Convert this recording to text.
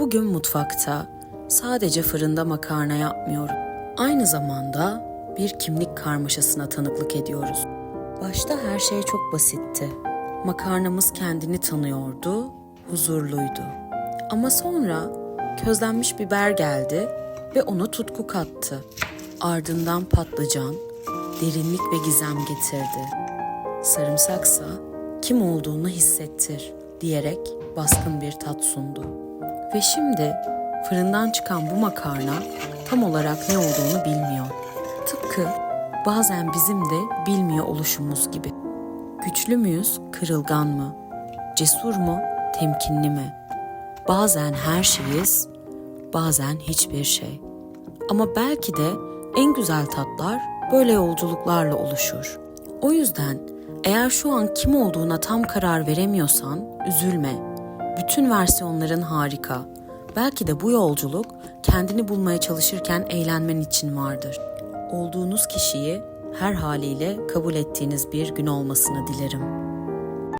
Bugün mutfakta sadece fırında makarna yapmıyorum. Aynı zamanda bir kimlik karmaşasına tanıklık ediyoruz. Başta her şey çok basitti. Makarnamız kendini tanıyordu, huzurluydu. Ama sonra közlenmiş biber geldi ve ona tutku kattı. Ardından patlıcan, derinlik ve gizem getirdi. Sarımsaksa kim olduğunu hissettir diyerek baskın bir tat sundu. Ve şimdi fırından çıkan bu makarna tam olarak ne olduğunu bilmiyor. Tıpkı bazen bizim de bilmiyor oluşumuz gibi. Güçlü müyüz, kırılgan mı? Cesur mu, temkinli mi? Bazen her şeyiz, bazen hiçbir şey. Ama belki de en güzel tatlar böyle yolculuklarla oluşur. O yüzden eğer şu an kim olduğuna tam karar veremiyorsan üzülme. Bütün versiyonların harika. Belki de bu yolculuk kendini bulmaya çalışırken eğlenmen için vardır. Olduğunuz kişiyi her haliyle kabul ettiğiniz bir gün olmasını dilerim.